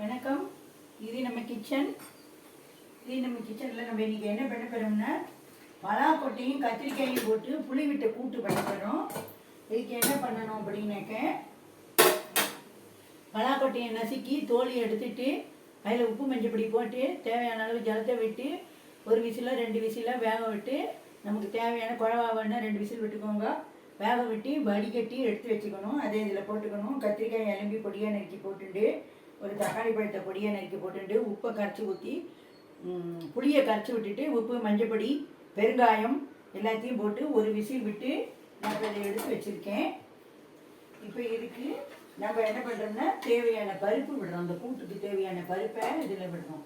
வணக்கம். இது நம்ம கிச்சன் இது நம்ம கிச்சனில் நம்ம இன்றைக்கி என்ன பண்ண போகிறோம்னா பலாக்கொட்டையும் கத்திரிக்காயும் போட்டு புளி விட்ட கூட்டு பண்ண போகிறோம் இதுக்கு என்ன பண்ணணும் அப்படின்னாக்க பலாக்கொட்டையை நசுக்கி தோலி எடுத்துட்டு அதில் உப்பு மஞ்சப்பொடி போட்டு தேவையான அளவு ஜலத்தை விட்டு ஒரு விசிலோ ரெண்டு விசிலோ வேக விட்டு நமக்கு தேவையான குழவாவன்னா ரெண்டு விசில் விட்டுக்கோங்க. வேக விட்டு வடிகட்டி எடுத்து வச்சுக்கணும். அதே இதில் போட்டுக்கணும். கத்திரிக்காய் எலும்பி பொடியாக நறுக்கி போட்டுட்டு ஒரு தக்காளி பழத்தை பொடியை நறுக்கி போட்டுட்டு உப்பை கரைச்சி ஊற்றி புளியை கரைச்சி விட்டுட்டு உப்பு மஞ்சப்பொடி பெருங்காயம் எல்லாத்தையும் போட்டு ஒரு விசில் விட்டு நான் அதை எடுத்து வச்சுருக்கேன். இப்போ இதுக்கு நம்ம என்ன பண்ணுறோம்னா தேவையான பருப்பு விடுறோம். அந்த கூட்டுக்கு தேவையான பருப்பை இதில் விடுறோம்.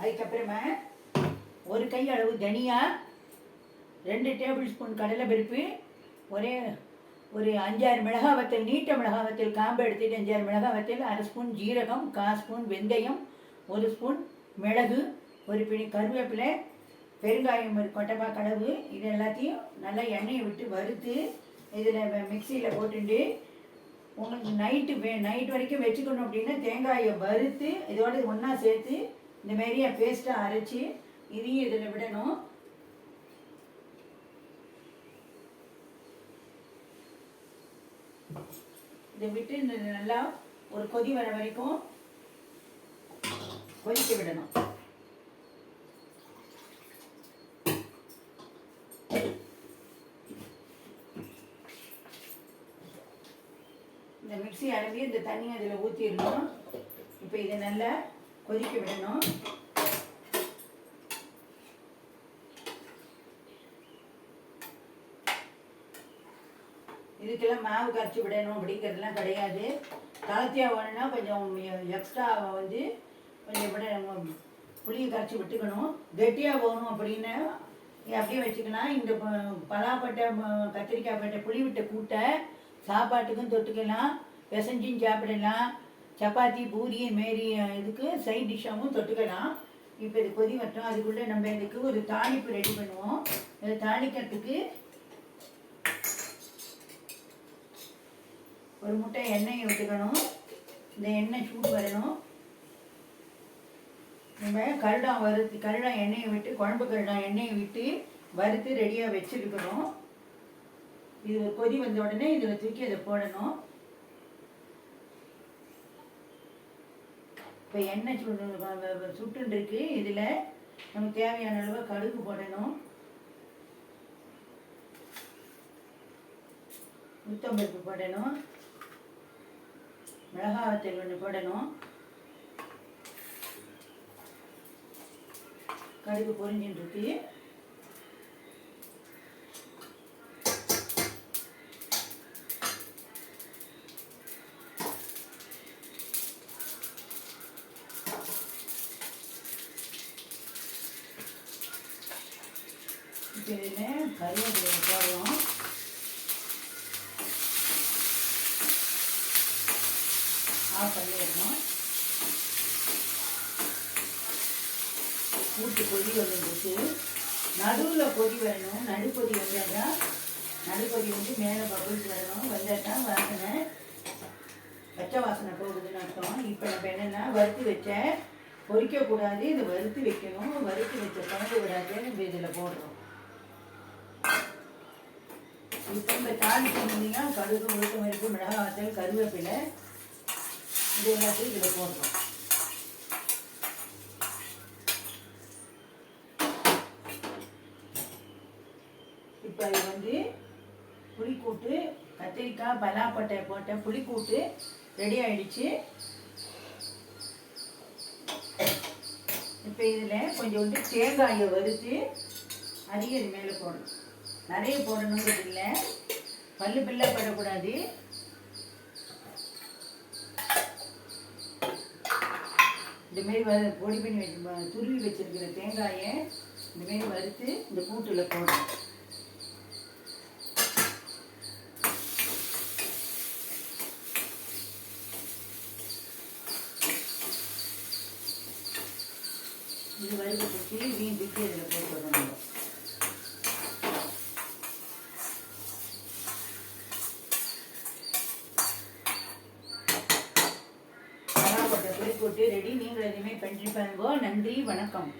அதுக்கப்புறமா ஒரு கை அளவு தனியாக ரெண்டு டேபிள் ஸ்பூன் கடலை பருப்பு ஒரே ஒரு அஞ்சாறு மிளகாய் வத்தல் நீட்ட மிளகாய் வத்தல் காம்பு எடுத்துகிட்டு அஞ்சாறு மிளகாய் வத்தல் அரை ஸ்பூன் ஜீரகம் கால் ஸ்பூன் வெந்தயம் ஒரு ஸ்பூன் மிளகு ஒரு பிடி கருவேப்பிலை பெருங்காயம் ஒரு கொட்டப்பா கடவு இது எல்லாத்தையும் நல்லா எண்ணெயை விட்டு வறுத்து இதில் மிக்சியில் போட்டுட்டு உங்களுக்கு நைட்டு வே நைட் வரைக்கும் வச்சுக்கணும் அப்படின்னா தேங்காயை வறுத்து இதோட ஒன்றா சேர்த்து இந்த மாதிரியா பேஸ்ட்டாக அரைச்சி இதையும் இதில் விடணும். இதை விட்டு நல்லா ஒரு கொதி வர வரைக்கும் கொதிக்க விடணும். இந்த மிக்ஸி அலம்பி இந்த தண்ணி அதில் ஊற்றிடணும் இப்போ இதை நல்லா கொதிக்க விடணும். இதுக்கெல்லாம் மாவு கரைச்சி விடணும் அப்படிங்கிறதுலாம் கிடையாது. தளத்தியாக வேணும்னா கொஞ்சம் எக்ஸ்ட்ரா வந்து கொஞ்சம் விட புளியை கரைச்சி விட்டுக்கணும். கெட்டியாக போகணும் அப்படின்னு அப்படியே வச்சுக்கலாம். இந்த ப- பலாப்பட்டை கத்திரிக்காய் பட்டை புளி விட்ட கூட்டை சாப்பாட்டுக்கும் தொட்டுக்கலாம். பிசைஞ்சும் சாப்பிடலாம். சப்பாத்தி பூரி மாரி இதுக்கு சைட் டிஷ்ஷாகவும் தொட்டுக்கலாம். இப்போ இது கொதி வரட்டும். அதுக்குள்ளே நம்ம இதுக்கு ஒரு தாளிப்பு ரெடி பண்ணுவோம். இதை தாளிக்கிறதுக்கு ஒரு முட்டை எண்ணெயை விட்டுக்கணும் இந்த எண்ணெய் சூடு வரணும். நம்ம கருடான் வறுத்து கருடா எண்ணெயை விட்டு குழம்பு கருடா எண்ணெயை விட்டு வறுத்து ரெடியாக வச்சுருக்கணும். இது ஒரு கொதி வந்த உடனே இதில் தூக்கி அதை போடணும். இப்போ எண்ணெய் சுடு சுட்டுருக்கு சுட்டுன்னு இதில் நமக்கு தேவையான அளவு கடுகு போடணும். உளுத்தம்பருப்பு போடணும். மிளகாய் வத்தல் ஒன்று போடணும். கடுகு பொரிஞ்சுட்டு இருக்கு. இப்போ இதில் கருவேப்பிலை போடுறோம் ஆஃப் பண்ணிடணும். கூட்டு கொதி வந்துருக்கு நடுவில் கொதி வரணும் நடுப்பொதி வந்தால் நடுப்பொதி வந்து மேலே பபுள்ஸ் வரணும். வந்தால் வாசனை பச்சை வாசனை போகுதுன்னு அர்த்தம். இப்போ நம்ம என்னென்னா வறுத்து வச்ச பொரிக்கக்கூடாது இதை வறுத்து வைக்கணும். வறுத்து வச்ச குழம்பு விடாதுன்னு நம்ம இதில் போடுறோம். இப்போ இந்த தாளிப்பு இருந்தீங்கன்னா கடுகு உளுத்த மரிப்பு மிளகாய் கருவேப்பிலை இது எல்லாத்தையும் இதில் போடுறோம் இப்போ இது வந்து புளிக்கூட்டு கத்திரிக்காய் பலாப்பட்டை போட்ட புளிக்கூட்டு ரெடி ஆயிடுச்சு. இப்போ இதில் கொஞ்சோண்டு தேங்காயை வறுத்து அதிகம் இது மேலே போடணும். நிறைய போடணுங்கிறது இல்லை. பல்லு பில்ல படக்கூடாது. இந்த மாரி வ பொடி பண்ணி வச்சு துருவி வச்சிருக்கிற தேங்காயை இந்த மாரி வறுத்து இந்த கூட்டில் போடணும். இது வறுத்து போட்டு மீன் தூக்கி அதில் போட்டு விடணும். போட்டு ரெடி நீங்கள் எதுவுமே பண்ணி பாருங்க நன்றி. வணக்கம்.